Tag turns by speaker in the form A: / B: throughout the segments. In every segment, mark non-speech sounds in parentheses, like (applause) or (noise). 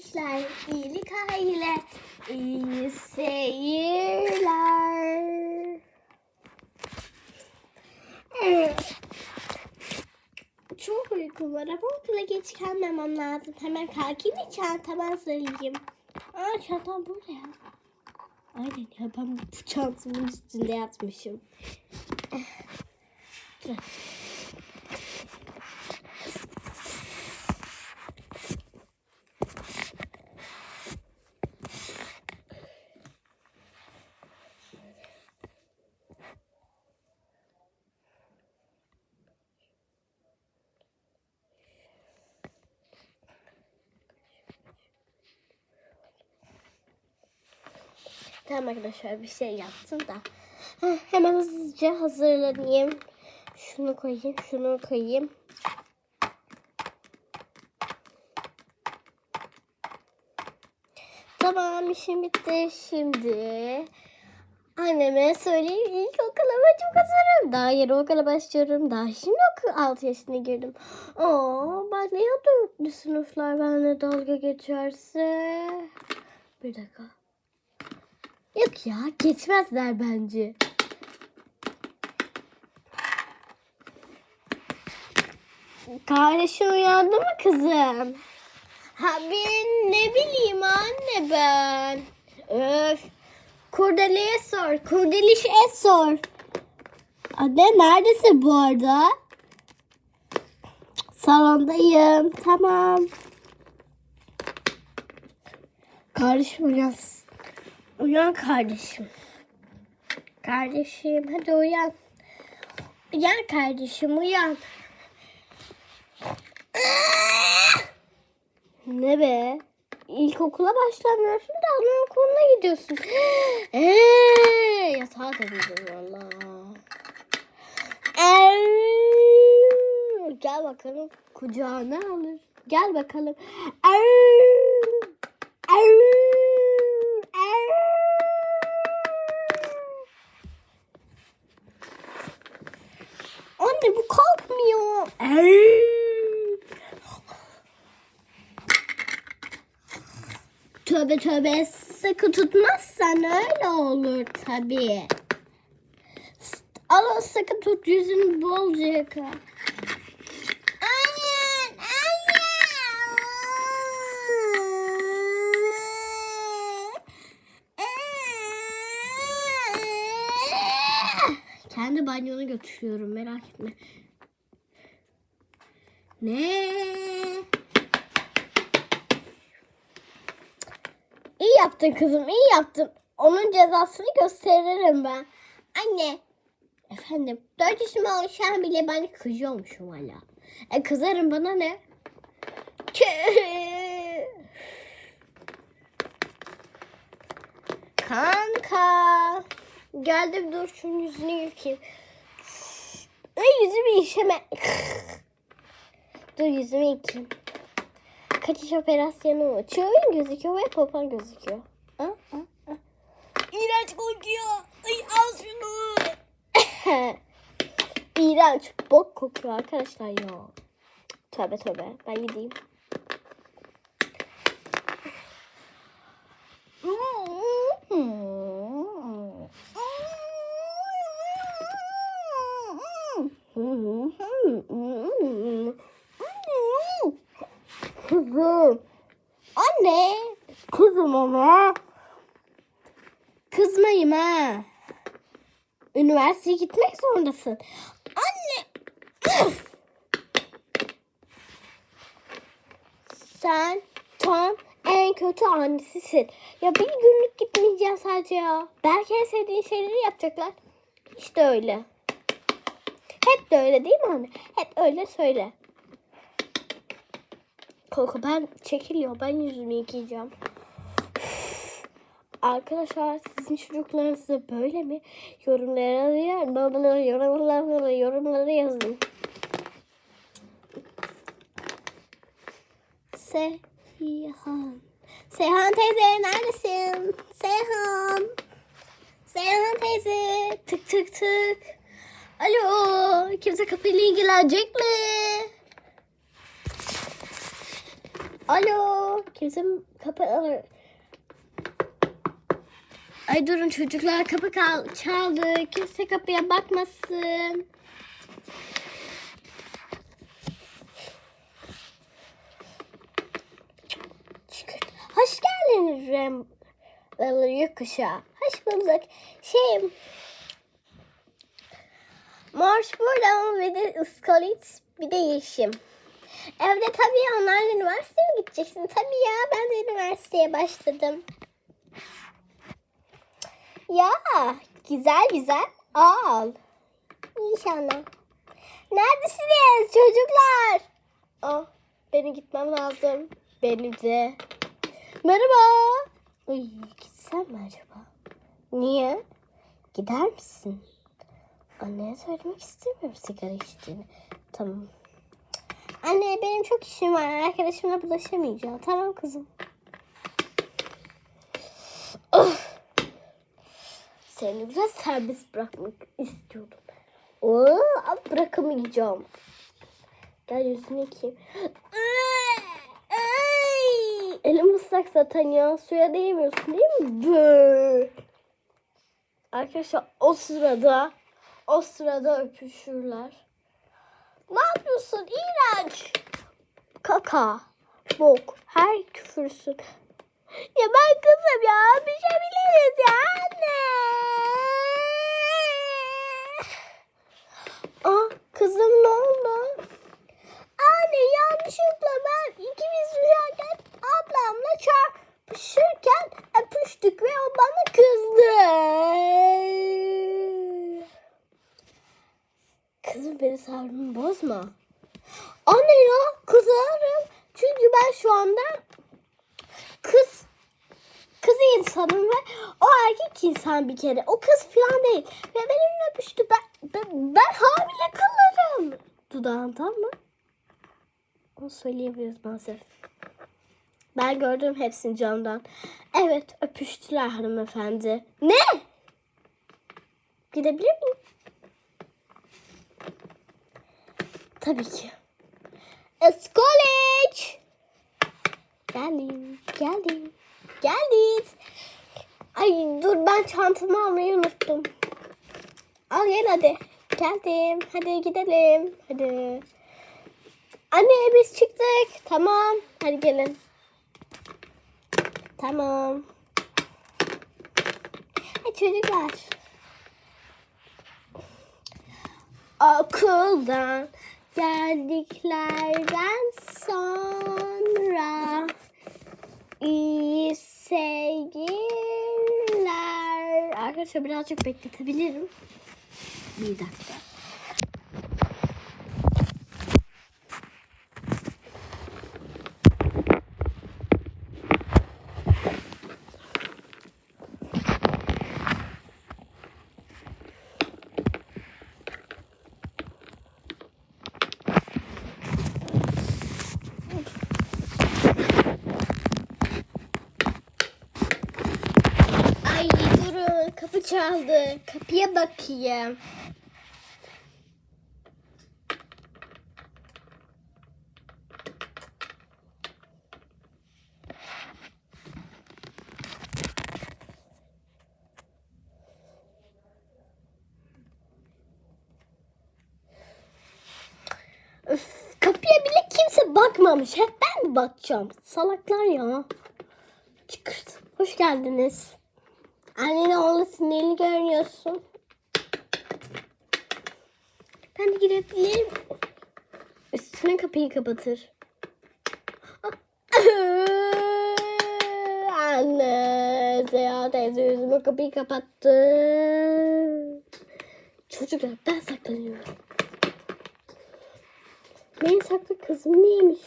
A: işler, iyilik aile, iyi seyirler. Evet. Çok uykum var ama okula geç kalmamam lazım. Hemen kalkayım ve çantamı hazırlayayım. Aa çantam burada ya. Aynen ya ben bu çantamın üstünde yatmışım. Dur. Tamam arkadaşlar bir şey yaptım da. Hemen hızlıca hazırlanayım. Şunu koyayım, şunu koyayım. Tamam işim bitti. Şimdi anneme söyleyeyim ilk okuluma çok hazırım. Daha yeni okula başlıyorum. Daha şimdi okul 6 yaşına girdim. Aa, ben ne ya dörtlü sınıflar benimle dalga geçerse. Bir dakika. Yok ya geçmezler bence. Kardeşin uyandı mı kızım? Ha ben ne bileyim anne ben. Öf. Kurdele'ye sor. Kurdeliş'e sor. Anne neredesin bu arada? Salondayım. Tamam. Kardeşim uyan. Uyan kardeşim. Kardeşim hadi uyan. Uyan kardeşim uyan. Ne be? İlkokula başlamıyorsun da anaokuluna gidiyorsun. Eee, yatağa dönüyorum valla. Eee, Gel bakalım kucağına alır. Gel bakalım. Eee, eee. Tövbe tövbe sıkı tutmazsan öyle olur tabii. Al sıkı tut yüzünü bolca yıka. Kendi banyonu götürüyorum merak etme. Ne? İyi yaptın kızım, iyi yaptın. Onun cezasını gösteririm ben. Anne. Efendim, dört yaşıma oluşan bile ben kızıyormuşum hala. E kızarım bana ne? Kanka. Geldim dur şunun yüzünü yıkayayım. Ay yüzümü işeme. Dur yüzümü yıkayayım. Kaçış operasyonu. Çığın gözüküyor ve popan gözüküyor. Ha? Ha? Ha? İğrenç kokuyor. Ay al şunu. (laughs) İğrenç. Bok kokuyor arkadaşlar ya. Tövbe tövbe. Ben gideyim. (laughs) Kızım. Anne. Kızım ama. Kızmayayım ha. Üniversiteye gitmek zorundasın. Anne. Sen tam en kötü annesisin. Ya bir günlük gitmeyeceğiz sadece ya. Belki en sevdiğin şeyleri yapacaklar. İşte öyle. Hep de öyle değil mi anne? Hep öyle söyle. Koko ben çekiliyor. Ben yüzümü yıkayacağım. Arkadaşlar sizin çocuklarınız da böyle mi? Yorumlara yorumlara yorumlara yorumlara yazın. Seyhan. Seyhan teyze neredesin? Seyhan. Seyhan teyze. Tık tık tık. Alo. Kimse kapıyla ilgilenecek mi? Alo. Kimse kapı Ay durun çocuklar kapı kal çaldı. Kimse kapıya bakmasın. Hoş geldiniz Rem. Yokuşa. Hoş bulduk. Şey... Marş burada ve de ıskalit bir de yeşim. Evde tabii onlarla üniversiteye mi gideceksin? Tabii ya ben de üniversiteye başladım. Ya güzel güzel al. İnşallah. Neredesiniz çocuklar? Ah benim gitmem lazım. Benim de. Merhaba. Uy, gitsem mi acaba? Niye? Gider misin? Anneye söylemek istemiyorum sigara içtiğini. Tamam. Anne benim çok işim var. Arkadaşımla bulaşamayacağım. Tamam kızım. Of. Seni biraz serbest bırakmak istiyordum. Oo, bırakamayacağım. Gel yüzünü yıkayayım. Ay! Elim ıslak zaten ya. Suya değmiyorsun değil mi? Bööö. Arkadaşlar o sırada o sırada öpüşürler. Ne yapıyorsun? İğrenç. Kaka. Bok. Her küfürsün. Ya ben kızım ya. Bir şey biliriz ya anne. Aa kızım ne oldu? Anne yanlışlıkla ben ikimiz rüyaken ablamla çarpışırken öpüştük ve o bana kızdı. Kızım beni sabrımı bozma. Anne ya kızarım. Çünkü ben şu anda kız kız insanım ve o erkek insan bir kere. O kız falan değil. Ve benimle öpüştü. Ben, ben, ben hamile kalırım. Dudağından mı? Onu söyleyebiliriz maalesef. Ben gördüm hepsini camdan. Evet öpüştüler hanımefendi. Ne? Gidebilir miyim? Tabii ki. College. Geldim, geldim, geldik. Ay dur ben çantamı almayı unuttum. Al gel hadi. Geldim. Hadi gidelim. Hadi. Anne biz çıktık. Tamam. Hadi gelin. Tamam. Hadi çocuklar. Okuldan geldiklerden sonra iyi seyirler. Arkadaşlar birazcık bekletebilirim. Bir dakika. Ay çaldı. Kapıya bakayım. Öf, kapıya bile kimse bakmamış. Hep ben mi bakacağım? Salaklar ya. Çıkırt. Hoş geldiniz. Annene oğlu sinirli görünüyorsun. Ben de girebilirim. Üstüne kapıyı kapatır. (laughs) Anne, Zeya teyze yüzüme kapıyı kapattı. Çocuklar ben saklanıyorum. Beni saklı kızım neymiş?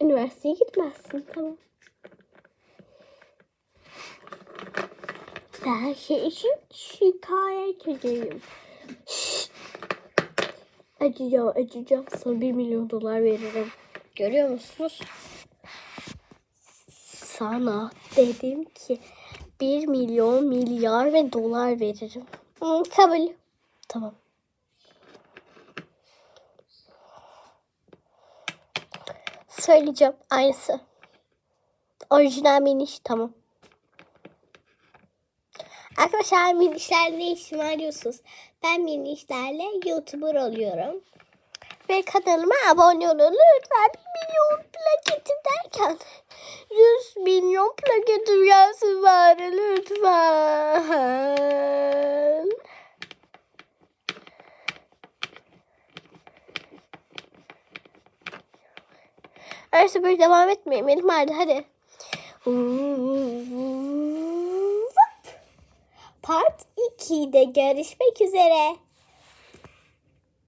A: Üniversiteye gitmezsin tamam. Her şey için şikayet edeyim. Şşt. Acıyacağım, acıyacağım. Sana bir milyon dolar veririm. Görüyor musunuz? Sana dedim ki bir milyon milyar ve dolar veririm. Kabul. Tamam. söyleyeceğim. Aynısı. Orijinal miniş. Tamam. Arkadaşlar minişlerle işim var diyorsunuz. Ben minişlerle YouTuber oluyorum. Ve kanalıma abone olun. Lütfen 1 milyon plaketim derken 100 milyon plaketim gelsin bari lütfen. Öyleyse böyle devam etmeyin. Benim vardı hadi. Part 2'de görüşmek üzere.